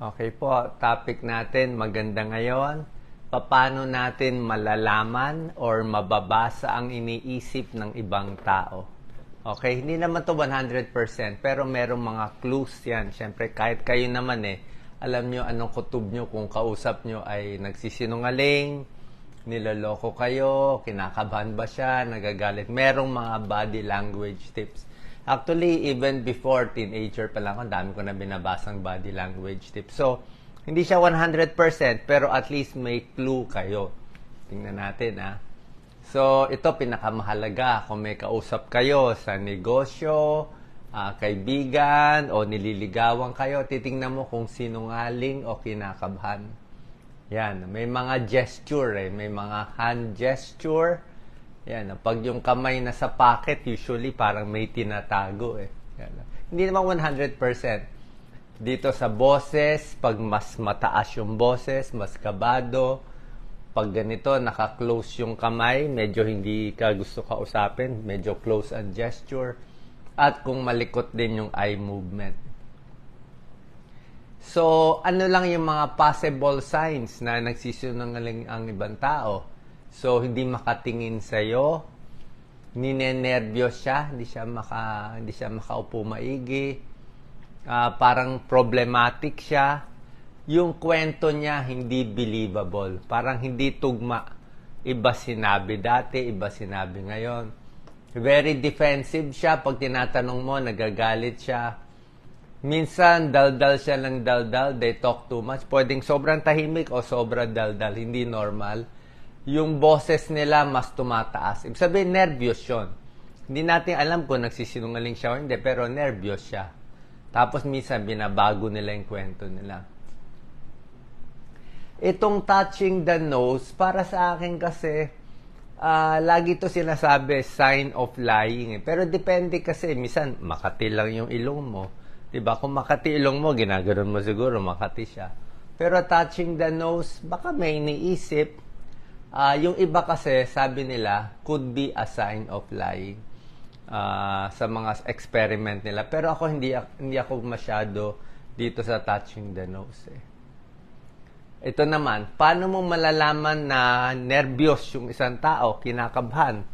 Okay po, topic natin maganda ngayon. Paano natin malalaman or mababasa ang iniisip ng ibang tao? Okay, hindi naman to 100% pero merong mga clues yan. Siyempre, kahit kayo naman eh, alam nyo anong kutob nyo kung kausap nyo ay nagsisinungaling, niloloko kayo, kinakabahan ba siya, nagagalit. Merong mga body language tips. Actually, even before teenager pa lang ako, dami ko na binabasang body language tips. So, hindi siya 100% pero at least may clue kayo. Tingnan natin ah. So, ito pinakamahalaga kung may kausap kayo sa negosyo, ah, kaibigan, o nililigawan kayo, titingnan mo kung sinungaling o kinakabahan. Yan, may mga gesture eh, may mga hand gesture. Yan, pag yung kamay na sa pocket, usually parang may tinatago eh. Yan. Hindi naman 100%. Dito sa boses, pag mas mataas yung boses, mas kabado, pag ganito, naka-close yung kamay, medyo hindi ka gusto kausapin, medyo close ang gesture, at kung malikot din yung eye movement. So, ano lang yung mga possible signs na nagsisinungaling ang ibang tao? So, hindi makatingin sa'yo, ninenervyos siya, hindi siya, maka, hindi siya makaupo maigi, ah, parang problematic siya, yung kwento niya hindi believable. Parang hindi tugma. Iba sinabi dati, iba sinabi ngayon. Very defensive siya. Pag tinatanong mo, nagagalit siya. Minsan, daldal siya ng daldal. They talk too much. Pwedeng sobrang tahimik o sobrang daldal. Hindi normal. Yung boses nila mas tumataas. Ibig sabihin, nervyos yun. Hindi natin alam kung nagsisinungaling siya o hindi, pero nervyos siya. Tapos minsan, binabago nila yung kwento nila itong touching the nose, para sa akin kasi, ah, lagi to sinasabi, sign of lying. Eh. Pero depende kasi, minsan, makati lang yung ilong mo. 'Di ba Kung makati ilong mo, ginaganon mo siguro, makati siya. Pero touching the nose, baka may iniisip. Ah, yung iba kasi, sabi nila, could be a sign of lying ah, sa mga experiment nila. Pero ako, hindi, hindi ako masyado dito sa touching the nose eh. Ito naman, paano mo malalaman na nervyos yung isang tao, kinakabahan?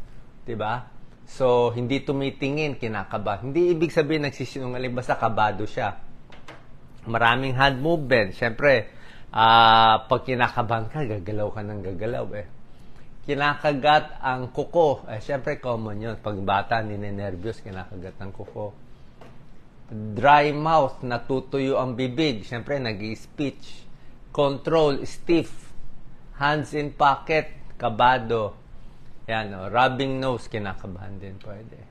'Di ba? So, hindi tumitingin, kinakabahan. Hindi ibig sabihin nagsisinungaling, basta kabado siya. Maraming hand movement. Siyempre, ah, pag kinakabahan ka, gagalaw ka ng gagalaw eh. Kinakagat ang kuko. Eh, siyempre, common yun. Pag bata, ninenervyos, kinakagat ang kuko. Dry mouth, natutuyo ang bibig. Siyempre, nag-speech control, stiff, hands in pocket, kabado. Yan, oh, rubbing nose, kinakabahan din pwede.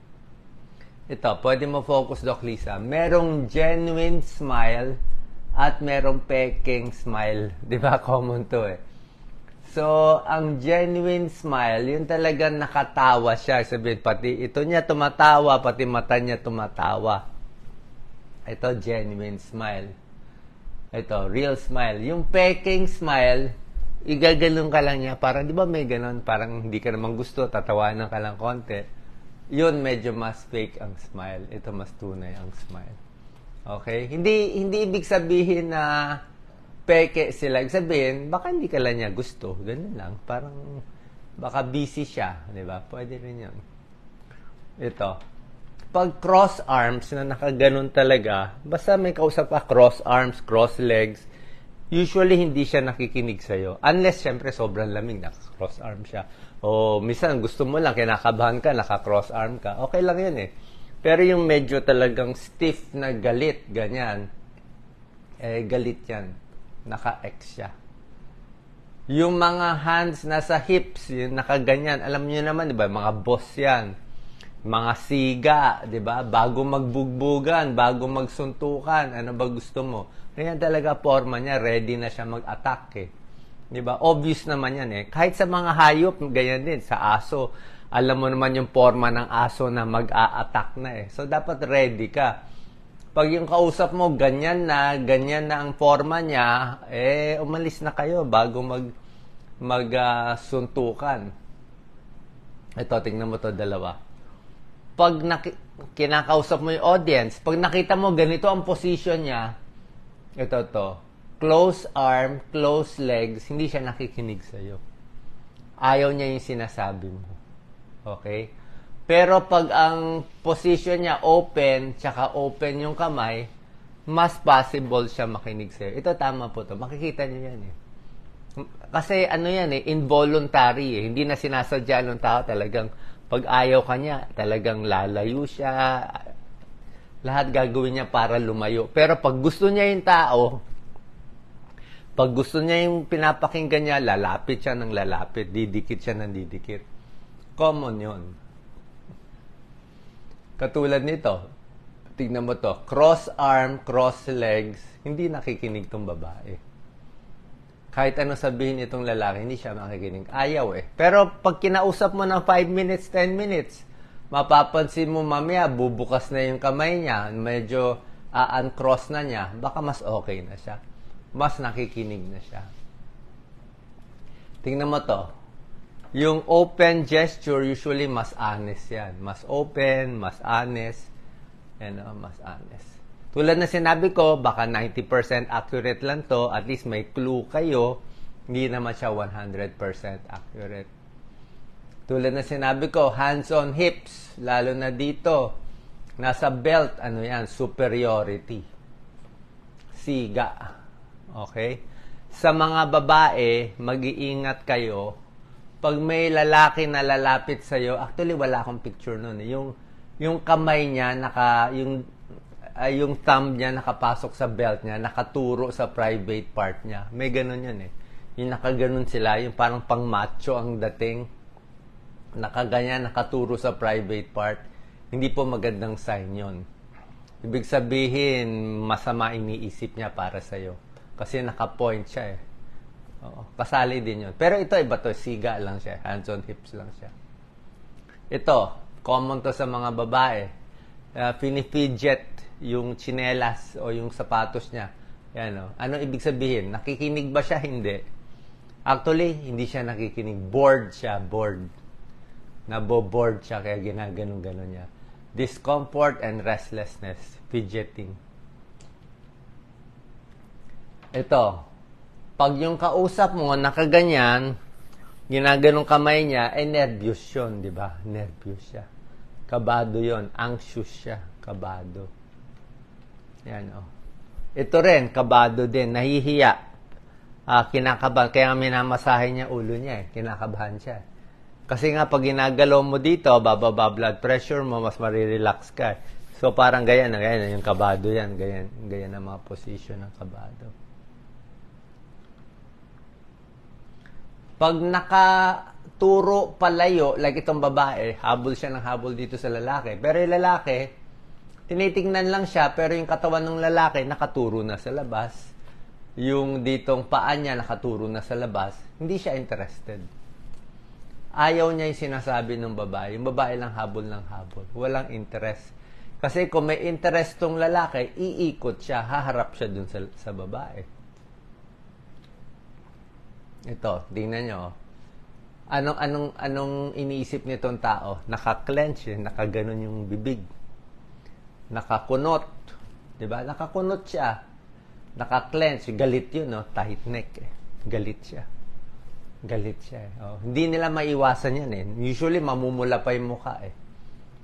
Ito, pwede mo focus, Doc Lisa. Merong genuine smile at merong peking smile. Di ba? Common to eh. So, ang genuine smile, yun talaga nakatawa siya. Sabihin, pati ito niya tumatawa, pati mata niya tumatawa. Ito, genuine smile. Ito, real smile. Yung peking smile, igagalong ka lang niya. Parang, di ba may ganon? Parang hindi ka naman gusto, tatawanan ka lang konti. Yun, medyo mas fake ang smile. Ito, mas tunay ang smile. Okay? Hindi, hindi ibig sabihin na peke sila. Ibig sabihin, baka hindi ka lang niya gusto. Ganun lang. Parang, baka busy siya. Di ba? Pwede rin yun. Ito, pag cross arms na nakaganon talaga, basta may kausap ka, cross arms, cross legs, usually hindi siya nakikinig sa'yo. Unless, syempre, sobrang lamig, naka-cross arm siya. O, minsan, gusto mo lang, kinakabahan ka, naka-cross arm ka. Okay lang yun eh. Pero yung medyo talagang stiff na galit, ganyan, eh, galit yan. Naka-X siya. Yung mga hands nasa hips, yung nakaganyan, alam niyo naman, di ba, mga boss yan mga siga, 'di ba? Bago magbugbugan, bago magsuntukan, ano ba gusto mo? Kaya talaga forma niya, ready na siya mag-attack eh. 'Di ba? Obvious naman 'yan eh. Kahit sa mga hayop, ganyan din sa aso. Alam mo naman yung forma ng aso na mag-a-attack na eh. So dapat ready ka. Pag yung kausap mo ganyan na, ganyan na ang forma niya, eh umalis na kayo bago mag mag-suntukan. Uh, Ito, tingnan mo to dalawa pag naki- kinakausap mo yung audience, pag nakita mo ganito ang position niya, ito to, close arm, close legs, hindi siya nakikinig sa'yo. Ayaw niya yung sinasabi mo. Okay? Pero pag ang position niya open, tsaka open yung kamay, mas possible siya makinig sa'yo. Ito tama po to. Makikita niyo yan eh. Kasi ano yan eh, involuntary eh. Hindi na sinasadya ng tao talagang pag ayaw ka niya, talagang lalayo siya. Lahat gagawin niya para lumayo. Pero pag gusto niya yung tao, pag gusto niya yung pinapakinggan niya, lalapit siya ng lalapit, didikit siya ng didikit. Common yon. Katulad nito, tignan mo to, cross arm, cross legs, hindi nakikinig tong babae. Kahit ano sabihin itong lalaki, hindi siya makikinig. Ayaw eh. Pero pag kinausap mo ng 5 minutes, 10 minutes, mapapansin mo mamaya, bubukas na yung kamay niya, medyo uh, uncross na niya, baka mas okay na siya. Mas nakikinig na siya. Tingnan mo to. Yung open gesture, usually mas honest yan. Mas open, mas honest, and uh, mas honest. Tulad na sinabi ko, baka 90% accurate lang to, at least may clue kayo, hindi naman siya 100% accurate. Tulad na sinabi ko, hands on hips, lalo na dito, nasa belt, ano yan, superiority. Siga. Okay? Sa mga babae, mag-iingat kayo, pag may lalaki na lalapit sa iyo, actually wala akong picture noon. Eh. Yung yung kamay niya naka yung uh, yung thumb niya nakapasok sa belt niya, nakaturo sa private part niya. May ganun 'yan eh. Yung nakaganon sila, yung parang pang macho ang dating. Nakaganyan, nakaturo sa private part. Hindi po magandang sign 'yon. Ibig sabihin, masama iniisip niya para sa iyo. Kasi naka-point siya eh. Oo, kasali din yun. Pero ito iba to, siga lang siya. Hands on hips lang siya. Ito, common to sa mga babae. Uh, finifidget yung chinelas o yung sapatos niya. Yan, oh. Ano ibig sabihin? Nakikinig ba siya? Hindi. Actually, hindi siya nakikinig. Bored siya, bored. Nabo-bored siya, kaya ginaganon-ganon niya. Discomfort and restlessness. Fidgeting. Ito, pag yung kausap mo, nakaganyan, ginaganong kamay niya, eh nervyos yun, di ba? Nervyos siya. Kabado yon Anxious siya. Kabado. Yan, oh. Ito rin, kabado din. Nahihiya. Ah, kinakabahan. Kaya minamasahe niya ulo niya eh. Kinakabahan siya. Kasi nga, pag ginagalaw mo dito, bababa blood pressure mo, mas marirelax ka. So, parang ganyan, ganyan, yung kabado yan. Ganyan, ganyan ang mga position ng kabado. Pag nakaturo palayo, like itong babae, habol siya ng habol dito sa lalaki. Pero yung lalaki, tinitingnan lang siya, pero yung katawan ng lalaki nakaturo na sa labas. Yung ditong paa niya nakaturo na sa labas. Hindi siya interested. Ayaw niya yung sinasabi ng babae. Yung babae lang habol ng habol. Walang interest. Kasi kung may interest tong lalaki, iikot siya, haharap siya dun sa, sa babae. Ito, tingnan nyo. Anong, anong, anong iniisip nitong tao? Naka-clench, eh. nakaganon yung bibig. Nakakunot. Di ba? Nakakunot siya. Naka-clench. Galit yun, no? Tight neck. Eh. Galit siya. Galit siya. Eh. Oh, hindi nila maiwasan yan eh. Usually, mamumula pa yung mukha eh.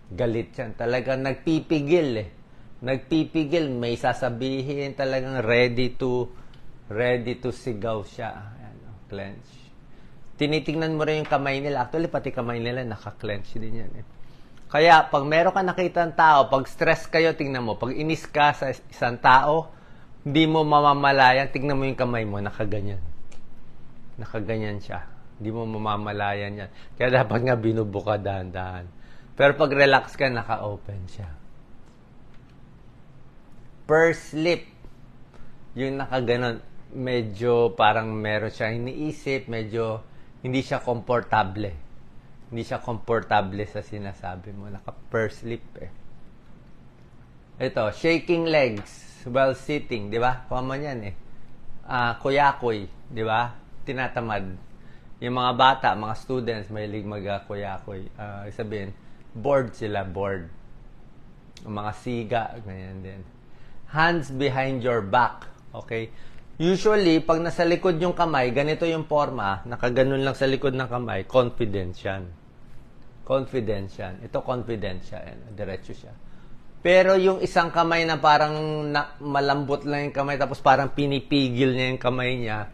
Galit yan. Talagang nagpipigil eh. Nagpipigil. May sasabihin talagang ready to ready to sigaw siya clench. Tinitingnan mo rin yung kamay nila. Actually, pati kamay nila naka-clench din yan. Eh. Kaya, pag meron ka nakita ng tao, pag stress kayo, tingnan mo. Pag inis ka sa isang tao, hindi mo mamamalayan, tingnan mo yung kamay mo, nakaganyan. Nakaganyan siya. Hindi mo mamamalayan yan. Kaya dapat nga binubuka dahan-dahan. Pero pag relax ka, naka-open siya. Purse lip. Yung nakaganon medyo parang meron siya iniisip, medyo hindi siya komportable. Hindi siya komportable sa sinasabi mo. Naka-purse lip eh. Ito, shaking legs while sitting, di ba? Common yan eh. Uh, kuyakoy, di ba? Tinatamad. Yung mga bata, mga students, may lig mag-kuyakoy. Uh, sabihin, bored sila, bored. Yung mga siga, ganyan din. Hands behind your back. Okay? Usually, pag nasa likod yung kamay, ganito yung forma, nakaganon lang sa likod ng kamay, confidence yan. Confidence yan. Ito confidence siya. Diretso siya. Pero yung isang kamay na parang na, malambot lang yung kamay, tapos parang pinipigil niya yung kamay niya,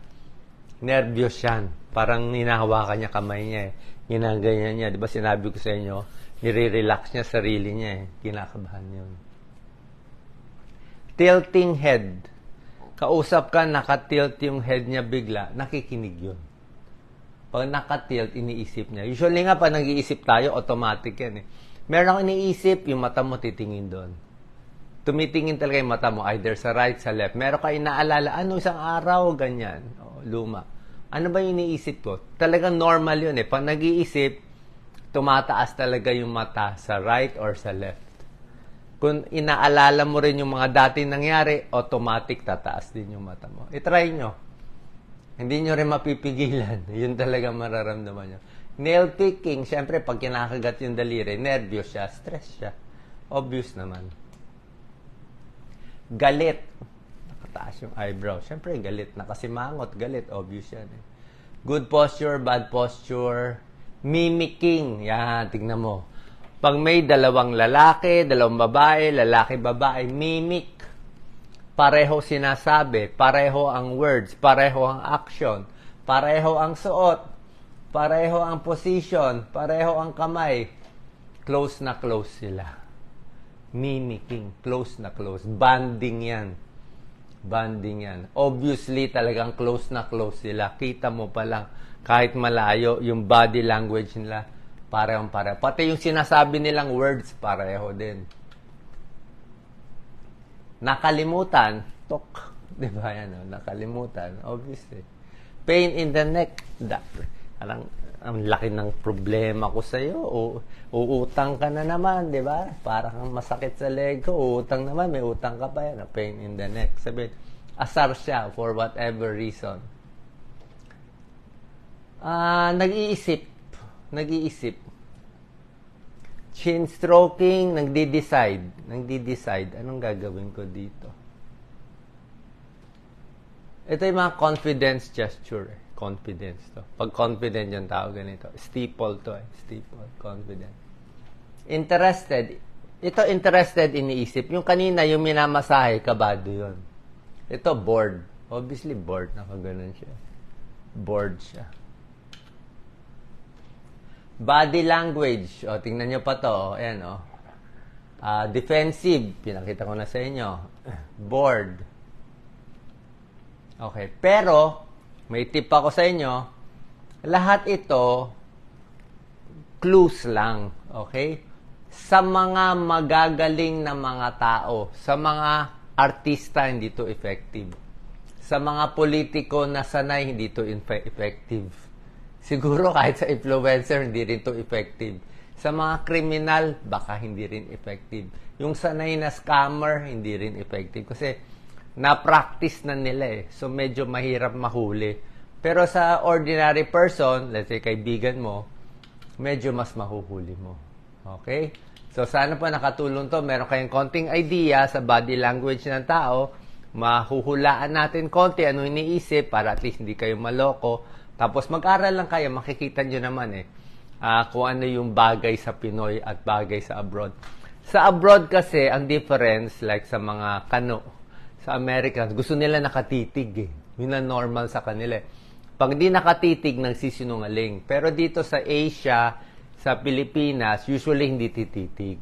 nervyos yan. Parang hinahawakan niya kamay niya eh. Ginaganyan niya. Di ba sinabi ko sa inyo, nire-relax niya sarili niya eh. Kinakabahan yun. Tilting head. Kausap ka, nakatilt yung head niya bigla, nakikinig yun. Pag nakatilt, iniisip niya. Usually nga, pag nag-iisip tayo, automatic yan eh. Meron akong iniisip, yung mata mo titingin doon. Tumitingin talaga yung mata mo, either sa right, sa left. Meron ka inaalala, ano, isang araw, ganyan. O, luma. Ano ba yung iniisip ko? Talagang normal yun eh. Pag nag-iisip, tumataas talaga yung mata sa right or sa left. Kung inaalala mo rin yung mga dati nangyari, automatic tataas din yung mata mo. I-try nyo. Hindi nyo rin mapipigilan. Yun talaga mararamdaman nyo. Nail picking, syempre pag kinakagat yung daliri, nervyos siya, stress siya. Obvious naman. Galit. Nakataas yung eyebrow. Syempre galit. Nakasimangot, galit. Obvious yan eh. Good posture, bad posture. Mimicking. Yan, tignan mo. Pag may dalawang lalaki, dalawang babae, lalaki, babae, mimic. Pareho sinasabi, pareho ang words, pareho ang action, pareho ang suot, pareho ang position, pareho ang kamay. Close na close sila. Mimicking, close na close. Banding yan. Banding yan. Obviously, talagang close na close sila. Kita mo pa lang, kahit malayo, yung body language nila, parehong pareho. Pati yung sinasabi nilang words, pareho din. Nakalimutan, tok. Di ba yan? Oh? Nakalimutan, obviously. Pain in the neck, da. Parang, ang laki ng problema ko sa'yo. O, uutang ka na naman, di ba? Parang masakit sa leg ko. Uutang naman, may utang ka pa yan. Pain in the neck. Sabi, asar siya for whatever reason. Ah, nag-iisip. Nag-iisip. Chin stroking, nagdi-decide. Nagdi-decide. Anong gagawin ko dito? Ito yung mga confidence gesture. eh. Confidence to. Pag confident yung tao ganito. Steeple to eh. Steeple. Confident. Interested. Ito interested iniisip. Yung kanina, yung minamasahe, kabado yun. Ito, bored. Obviously, bored. Nakaganon siya. Bored siya. Body language. O, tingnan nyo pa to. Ayan, o. Ah, defensive. Pinakita ko na sa inyo. Bored. Okay. Pero, may tip ako sa inyo. Lahat ito, clues lang. Okay? Sa mga magagaling na mga tao, sa mga artista, hindi to effective. Sa mga politiko na sanay, hindi to effective. Siguro kahit sa influencer, hindi rin to effective. Sa mga kriminal, baka hindi rin effective. Yung sanay na scammer, hindi rin effective. Kasi na-practice na nila eh. So medyo mahirap mahuli. Pero sa ordinary person, let's say kaibigan mo, medyo mas mahuhuli mo. Okay? So sana po nakatulong to. Meron kayong konting idea sa body language ng tao. Mahuhulaan natin konti ano iniisip para at least hindi kayo maloko. Tapos mag-aral lang kayo, makikita nyo naman eh ah, kung ano yung bagay sa Pinoy at bagay sa abroad. Sa abroad kasi, ang difference, like sa mga kano, sa Americans, gusto nila nakatitig eh. Yun ang normal sa kanila eh. Pag di nakatitig, nagsisinungaling. Pero dito sa Asia, sa Pilipinas, usually hindi tititig.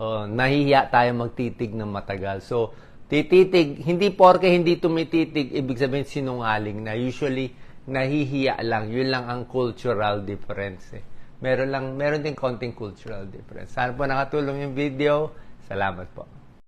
Oh, nahihiya tayo magtitig ng matagal. So, tititig, hindi porke hindi tumititig, ibig sabihin sinungaling na. Usually, nahihiya lang. Yun lang ang cultural difference eh. Meron lang, meron din konting cultural difference. Sana po nakatulong yung video. Salamat po.